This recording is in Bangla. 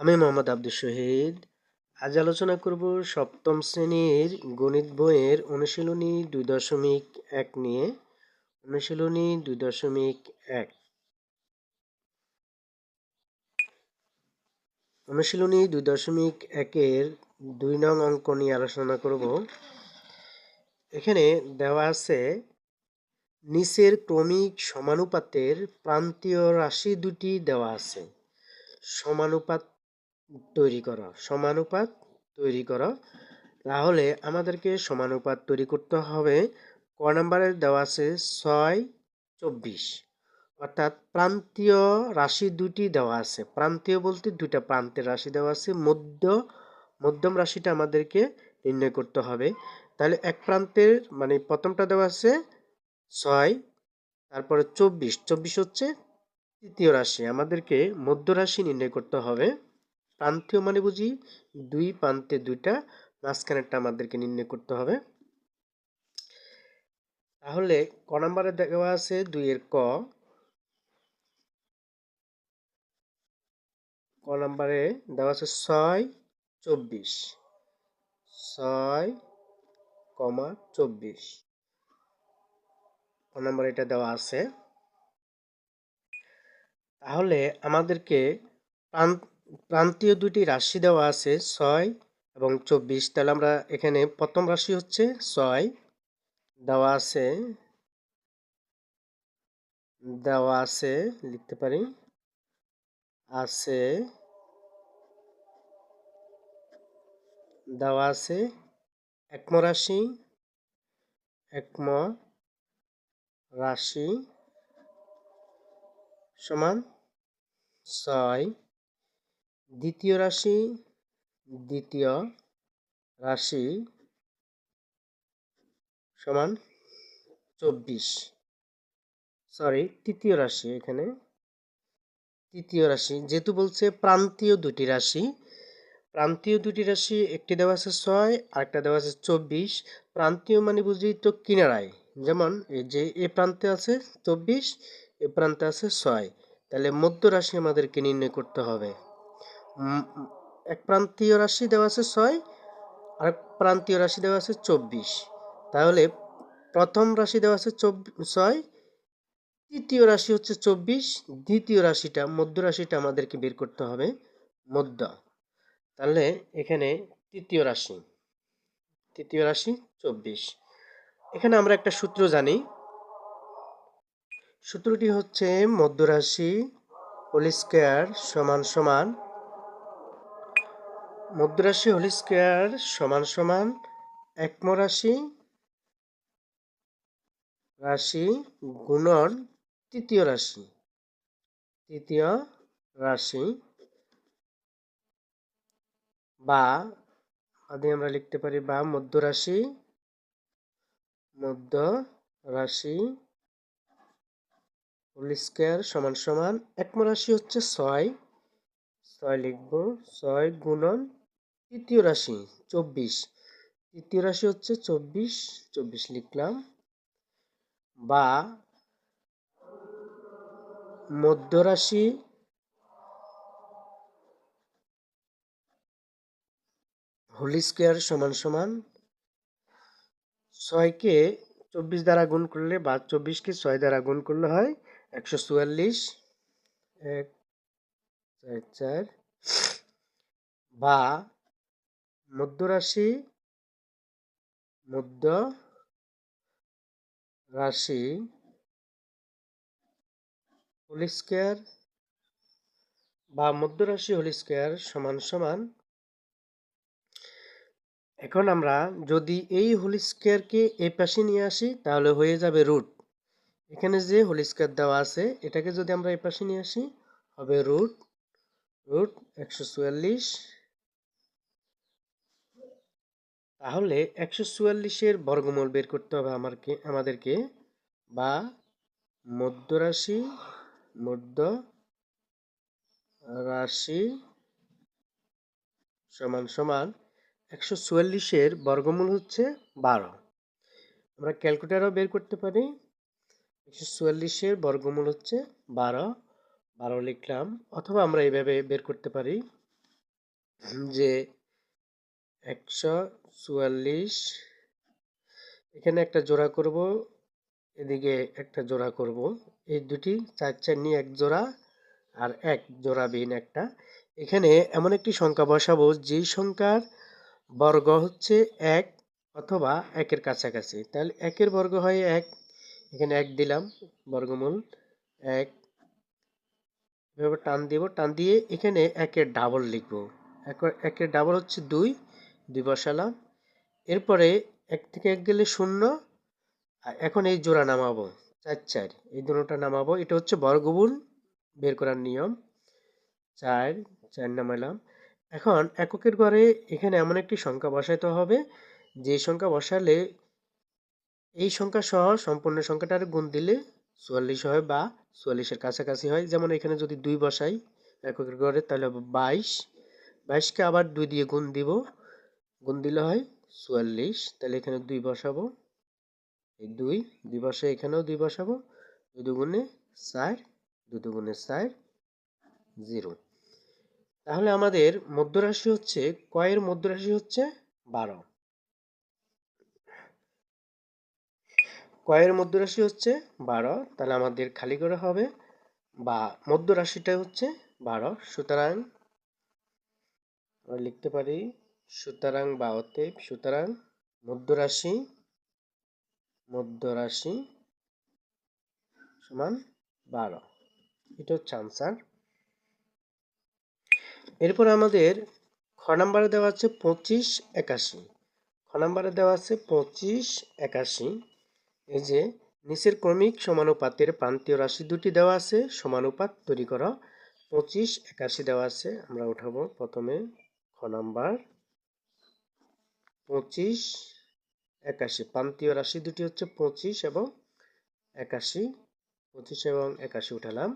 আমি মোহাম্মদ আব্দুল শহীদ। আজ আলোচনা করব সপ্তম শ্রেণির গণিত বইয়ের অনুশীলনী দুই দশমিক এক নিয়ে। অনুশীলনী দুই দশমিক এক। অনুশীলনী দুই দশমিক একের দুই নং অঙ্ক নিয়ে আলোচনা করব। এখানে দেওয়া আছে, নিচের ক্রমিক সমানুপাতের প্রান্তীয় রাশি দুটি দেওয়া আছে। সমানুপাত তৈরি করো, সমানুপাত তৈরি করো। তাহলে আমাদেরকে সমানুপাত তৈরি করতে হবে। ক নাম্বারে দেওয়া আছে ছয় চব্বিশ। অর্থাৎ প্রান্তীয় রাশি দুটি দেওয়া আছে। প্রান্তীয় বলতে দুটা প্রান্তের রাশি দেওয়া আছে। মধ্য, মধ্যম রাশিটা আমাদেরকে নির্ণয় করতে হবে। তাহলে এক প্রান্তের মানে প্রথমটা দেওয়া আছে ছয়, তারপরে চব্বিশ। চব্বিশ হচ্ছে তৃতীয় রাশি। আমাদেরকে মধ্য রাশি নির্ণয় করতে হবে। প্রান্তীয় মানে বুঝি দুই প্রান্তে দুইটা, মাঝখানেরটা আমাদেরকে নির্ণয় করতে হবে। তাহলে ক নাম্বারে দেওয়া আছে দুইয়ের ক। ক নাম্বারে দেওয়া আছে ছয় চব্বিশ। ছয় কমা চব্বিশ। ক নাম্বার এটা দেওয়া আছে। তাহলে আমাদেরকে প্রান্ত প্রান্তীয় দুটি রাশি দেওয়া আছে, ছয় এবং চব্বিশ। তাহলে আমরা এখানে প্রথম রাশি হচ্ছে ছয়। দেওয়া আছে দেওয়া আছে, লিখতে পারি, আছে, দেওয়া আছে একম রাশি একম রাশি সমান ছয়। দ্বিতীয় রাশি দ্বিতীয় রাশি সমান চব্বিশ। সরি তৃতীয় রাশি এখানে। তৃতীয় রাশি, যেহেতু বলছে প্রান্তীয় দুটি রাশি, প্রান্তীয় দুটি রাশি, একটি দেওয়া আছে ছয়, আরেকটা দেওয়া আছে চব্বিশ। প্রান্তীয় মানে বুঝি তো কিনারায়। যেমন এই যে এ প্রান্তে আছে চব্বিশ, এ প্রান্তে আছে ছয়। তাহলে মধ্য রাশি আমাদেরকে নির্ণয় করতে হবে। এক প্রান্তীয় রাশি দেওয়া আছে ছয় আর প্রান্তীয় রাশি দেওয়া আছে চব্বিশ। তাহলে প্রথম রাশি দেওয়া আছে ছয়, তৃতীয় রাশি হচ্ছে চব্বিশ, দ্বিতীয় রাশিটা, মধ্য রাশিটা আমাদেরকে বের করতে হবে, মধ্য। তাহলে এখানে তৃতীয় রাশি তৃতীয় রাশি চব্বিশ। এখানে আমরা একটা সূত্র জানি। সূত্রটি হচ্ছে মধ্যরাশি হোল স্কোয়ার সমান সমান মধ্যরাশি হোল স্কোয়ার সমান সমান একম রাশি রাশি গুণন তৃতীয় রাশি। তৃতীয় রাশি বা, আদি আমরা লিখতে পারি বা মধ্য রাশি মধ্য রাশি হোল স্কোয়ার সমান সমান একম রাশি হচ্ছে ছয়। ছয় লিখব, ছয় গুণন তৃতীয় রাশি, চব্বিশ। তৃতীয় রাশি হচ্ছে চব্বিশ চব্বিশ লিখলাম। বা মধ্য রাশি হোল স্কোয়ার সমান সমান ছয়কে চব্বিশ দ্বারা গুণ করলে বা চব্বিশকে ছয় দ্বারা গুণ করলে হয় একশো চুয়াল্লিশ। এক, চার চার। বা মধ্যরাশি মধ্য রাশি হোল স্কোয়ার বা মধ্যরাশি হোল স্কোয়ার সমান সমান। এখন আমরা যদি এই হোল স্কোয়ারকে এই পাশে নিয়ে আসি, তাহলে হয়ে যাবে রুট। এখানে যে হোল দেওয়া আছে, এটাকে যদি আমরা এই পাশে নিয়ে আসি, হবে রুট রুট একশো চুয়াল্লিশ তাহলে একশো চুয়াল্লিশের বর্গমূল বের করতে হবে আমারকে, আমাদেরকে। বা মধ্য রাশি মধ্য রাশি সমান সমান একশো চুয়াল্লিশের বর্গমূল হচ্ছে বারো। আমরা ক্যালকুলেটারও বের করতে পারি। একশো চুয়াল্লিশের বর্গমূল হচ্ছে বারো। বারো লিখলাম, অথবা আমরা এইভাবে বের করতে পারি যে একশো চুয়াল্লিশ। এখানে একটা জোড়া করব, এদিকে একটা জোড়া করব। এই দুটি চার চার নিয়ে এক জোড়া আর এক জোড়া বিন একটা। এখানে এমন একটি সংখ্যা বসাবো, যেই সংখ্যার বর্গ হচ্ছে এক অথবা একের কাছাকাছি। তাহলে একের বর্গ হয় এক, এখানে এক দিলাম বর্গমূল, এক। এভাবে টান দিব, টান দিয়ে এখানে একের ডাবল লিখব। একের ডাবল হচ্ছে দুই দুই বসালাম এরপরে এক থেকে এক গেলে শূন্য, আর এখন এই জোড়া নামাবো, চার চার। এই দুটোটা নামাবো। এটা হচ্ছে বর্গমূল বের করার নিয়ম। চার চার নামালাম। এখন এককের ঘরে এখানে এমন একটি সংখ্যা বসাইতে হবে। যে সংখ্যা বসালে এই সংখ্যা সহ সম্পূর্ণ সংখ্যাটার গুণ দিলে চুয়াল্লিশ হয় বা চুয়াল্লিশের কাছাকাছি হয়। যেমন এখানে যদি দুই বসাই এককের ঘরে, তাহলে বাইশ। বাইশকে আবার দুই দিয়ে গুণ দিব। গুণ দিলে হয় চুয়াল্লিশ। তাহলে এখানে দুই বসাবো। এই দুই দুই বসে এখানেও দুই বসাবো। দুই দুগুণে চার, দুই দুগুণে চার, জিরো। তাহলে আমাদের মধ্যরাশি হচ্ছে, কয়ের মধ্যরাশি হচ্ছে বারো। কয়ের মধ্যরাশি হচ্ছে বারো, তাহলে আমাদের খালি করে হবে বা মধ্যরাশিটা হচ্ছে বারো। সুতরাং লিখতে পারি সুতরাং বা অতএব সুতরাং মধ্যরাশি মধ্যরাশি সমান বারো। এটা হচ্ছে আনসার এরপর আমাদের খ নাম্বারে দেওয়া আছে পঁচিশ একাশি। খ নাম্বারে দেওয়া আছে পঁচিশ একাশি। এই যে নিচের ক্রমিক সমানুপাতের প্রান্তীয় রাশি দুটি দেওয়া আছে, সমানুপাত তৈরি করা। পঁচিশ একাশি দেওয়া আছে, আমরা উঠাবো প্রথমে খ নাম্বার। পঁচিশ একাশি। প্রান্তীয় রাশি দুটি হচ্ছে পঁচিশ এবং একাশি পঁচিশ এবং একাশি উঠালাম।